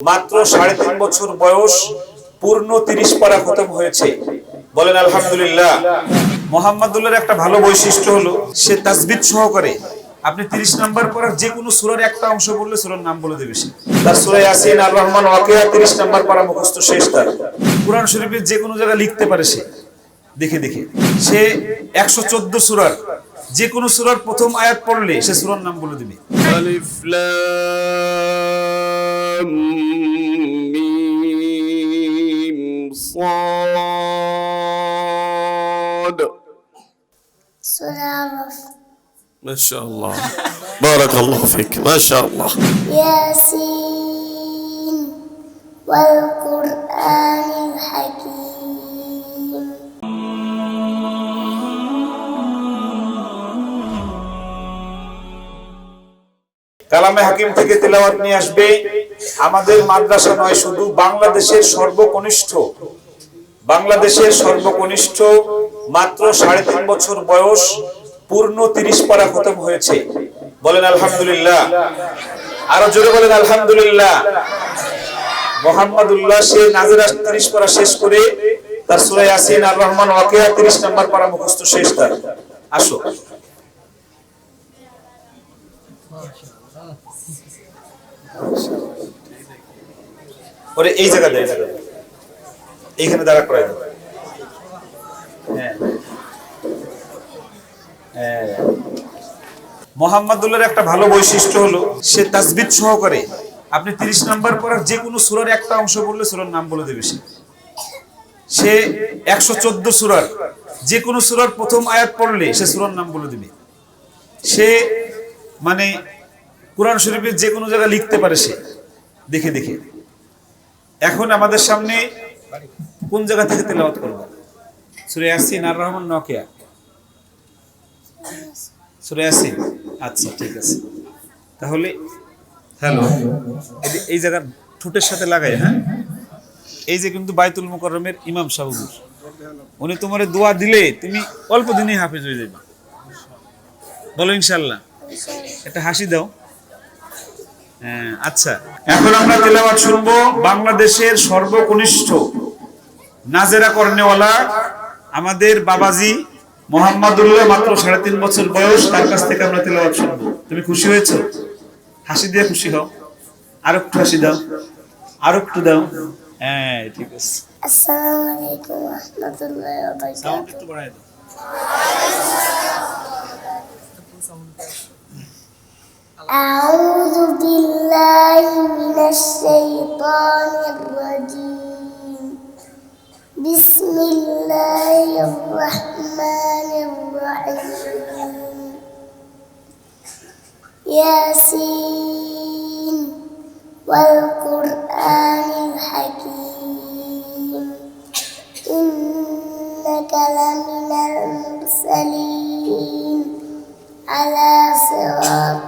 মাত্র সাড়ে তিন বছর বয়স, পূর্ণ তিরিশ পারা খতম হয়েছে। বলেন, আলহামদুলিল্লাহ। মোহাম্মদুল্লার একটা ভালো বৈশিষ্ট্য হলো, সে তাজবিদ সহকারে আপনি তিরিশ নাম্বার পড়ার যে কোনো সুরার একটা অংশ বললে সুরার নাম বলে দেবে সে। তার সুরাই আর রহমান তিরিশ নাম্বার মুখস্থ শেষ তার। কোরআন শরীফের যে কোনো জায়গায় লিখতে পারে সে। দেখে দেখে। সে একশো চোদ্দ সুরার যে কোনো সুরার প্রথম আয়াত পড়লে সে সুরার নাম বলে দেবে। ميم صاد سورة ما شاء الله بارك الله فيك ما شاء الله ياسين والقرآن الحكيم কালামে হাকিম থেকে তেলাওয়াত নিয়ে আসবে আমাদের মাদ্রাসা নয়, শুধু বাংলাদেশের সর্বকনিষ্ঠ। বাংলাদেশের সর্বকনিষ্ঠ মাত্র সাড়ে তিন বছর বয়স পূর্ণ তিরিশ পারা খতম হয়েছে। বলেন আলহামদুলিল্লাহ। আরও জোরে বলেন আলহামদুলিল্লাহ। মোহাম্মদুল্লাহ সে নাজিরা তিরিশ পারা শেষ করে তার সুরা ইয়াসিন আর রহমান ওয়াকিয়া তিরিশ নাম্বার পারা মুখস্থ শেষ তার। আসো। ওরে এই জায়গা এইখানে দাঁড়া করাই দাও হ্যাঁ। হ্যাঁ। মোহাম্মদুল্লাহর একটা ভালো বৈশিষ্ট্য হলো, সে তাসবিদ সহকারে আপনি তিরিশ নাম্বার পড়ার যে কোনো সুরার একটা অংশ বললে সুরার নাম বলে দেবে সে। সে একশো চোদ্দ সুরার যে কোনো সুরার প্রথম আয়াত পড়লে সে সুরার নাম বলে দিবে। সে মানে কোরআন শরীফের যে কোনো জায়গায় লিখতে পারে সে। দেখে দেখে। এখন আমাদের সামনে কোন জায়গা থেকে তেলাওয়াত করব? সুরে ইয়াসিন আর রহমান নকিয়া। সুরে ইয়াসিন? আচ্ছা ঠিক আছে। তাহলে হ্যালো। এই জায়গার ঠোঁটের সাথে লাগাই হ্যাঁ? এই যে কিন্তু বাইতুল মুকররমের ইমাম সাহুবুর। উনি তোমার দোয়া দিলে তুমি অল্প দিনেই হাফেজ হয়ে যাবে বলো ইনশাল্লাহ একটা হাসি দাও। হ্যাঁ, আচ্ছা। এখন আমরা তেলাবাদ শুনব বাংলাদেশের সর্বকনিষ্ঠ নাজেরা কর্নেওয়ালা আমাদের বাবাজি মোহাম্মদুল্লাহ মাত্র সাড়ে তিন বছর বয়স তার কাছ থেকে আমরা তেলাবাদ শুনব। তুমি খুশি হয়েছ? হাসি দিয়ে খুশি হও। আর একটু হাসি দাও। আর একটু দাও। হ্যাঁ ঠিক আছে। আসসালামু আলাইকুম ওয়া বারাকাতুহু। أعوذ بالله من الشيطان الرجيم. بسم الله الرحمن الرحيم. ياسين والقرآن الحكيم. إنك لمن المرسلين. على صراط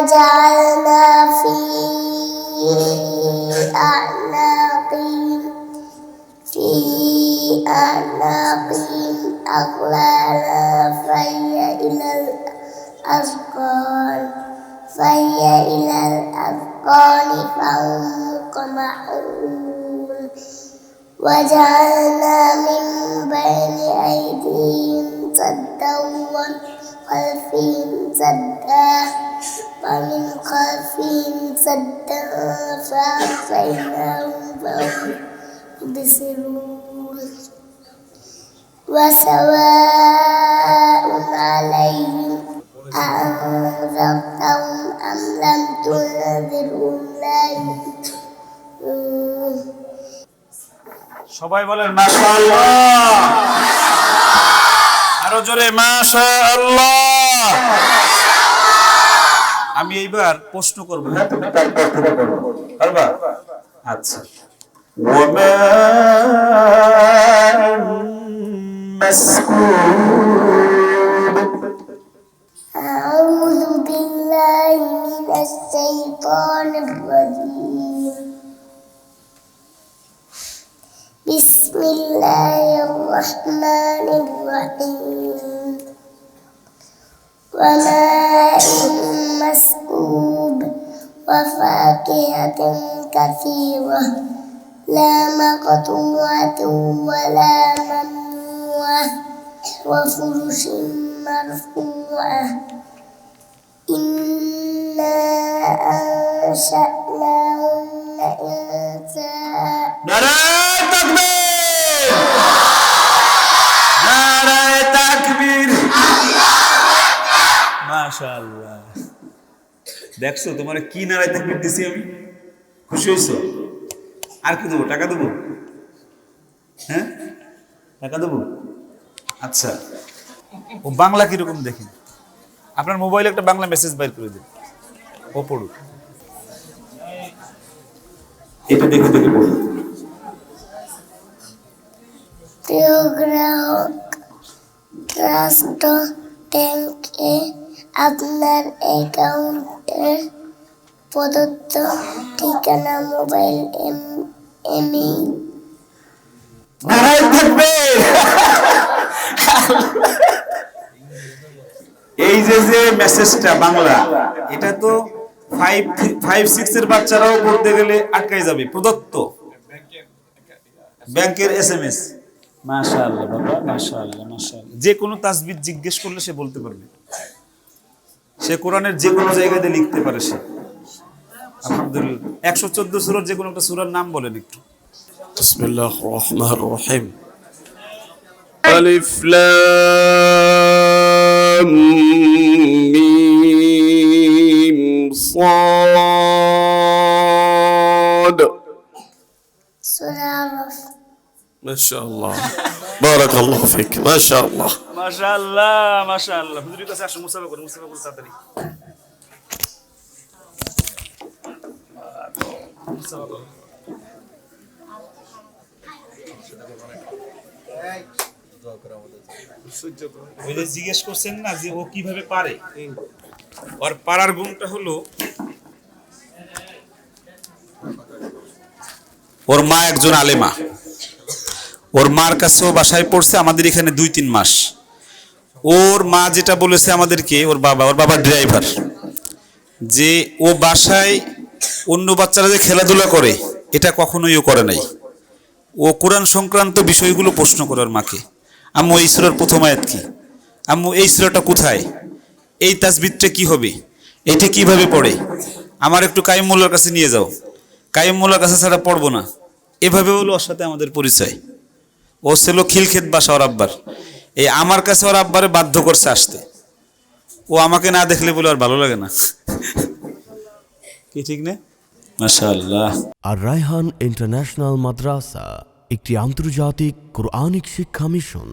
جعلنا في أعناقهم في أعناقهم أغلالا فهي إلى الأذقان فهي إلى الأذقان فهم مقمحون وجعلنا من بين أيديهم سدا ومن خلفهم سدا. ومن خلفهم سدا فأغشيناهم فهم يبصرون وسواء عليهم أأنذرتهم أم لم تنذرهم لا يؤمنون সবাই বলেন মাশাআল্লাহ আরো জোরে মাশাআল্লাহ আমি এইবার প্রশ্ন করবো হ্যাঁ তুমি তারপর থেকে বলো পারবা আচ্ছা وما مسكوب أعوذ بالله من الشيطان الرجيم بسم الله الرحمن الرحيم وماء فاكهة كثيرة لا مقطوعة ولا ممنوعة وفرش مرفوعة. إنا أنشأناهن إنساء نرى تكبير نرى تكبير ما شاء الله. দেখছ, তোমার কি নারায় তাকবীর দিছি আমি? খুশি হইছো আর কি দেবো, টাকা দেবো? হ্যাঁ? টাকা দেবো? আচ্ছা। ও বাংলা কীরকম দেখেন আপনার মোবাইলে একটা বাংলা মেসেজ বাইর করে দিন। ও পড়ুক। এটা দেখে দেখে পড়ুন প্রিয় গ্রাহক ট্রাস্ট ব্যাংকে আপনার অ্যাকাউন্টের প্রদত্ত ঠিকানা মোবাইল এম এমই নারায় থাকবে। এই যে যে মেসেজটা বাংলা এটা তো ফাইভ ফাইভ সিক্স এর বাচ্চারাও পড়তে গেলে আটকাই যাবে প্রদত্ত। ব্যাংকের এস এম এস মাশাআল্লাহ বাবা মাশাআল্লাহ মাশাআল্লাহ। যে কোনো তাসবিদ জিজ্ঞেস করলে সে বলতে পারবে। সে কোরআনের যে কোনো জায়গাতে লিখতে পারে সে আলহামদুলিল্লাহ একশো চোদ্দ সুরার যে কোনো একটা সুরার নাম বলেন একটু بسم الله الرحمن الرحيم ألف لام ميم صاد সূরা আরফ ما شاء الله بارك الله فيك ما شاء الله মাশাআল্লাহ মাশাআল্লাহ হুজুরের কাছে আসুন মুসাফা করুন মুসাফা করুন তাড়াতাড়ি মুসাফা করুন। ওই যে জিজ্ঞেস করছেন না যে ও কিভাবে পারে ওর পারার গুণটা হলো ওর মা একজন আলেমা ওর মার কাছেও বাসায় পড়ছে, আমাদের এখানে দুই তিন মাস। ওর মা যেটা বলেছে আমাদেরকে, ওর বাবা ওর বাবা ড্রাইভার যে ও বাসায় অন্য বাচ্চারা যে খেলাধুলা করে, এটা কখনোই ও করে নাই। ও কোরআন সংক্রান্ত বিষয়গুলো প্রশ্ন করে ওর মাকে। আম্মু, এই সুরার প্রথম আয়াত কি? আম্মু, এই সুরাটা কোথায়? এই তাসবিদটা কি হবে? এটা কীভাবে পড়ে? আমার একটু কাইম মোল্লার কাছে নিয়ে যাও। কাইম মোল্লার কাছে ছাড়া পড়ব না। এভাবে হলো ওর সাথে আমাদের পরিচয়। ও ছিল খিলক্ষেত বাসা ওর আব্বার। এই আমার কাছে ওর আব্বারে বাধ্য করছে আসতে। ও আমাকে না দেখলে বলে আর ভালো লাগে না। কি ঠিক না? আর রায়হান ইন্টারন্যাশনাল মাদ্রাসা, একটি আন্তর্জাতিক কোরআনিক শিক্ষা মিশন।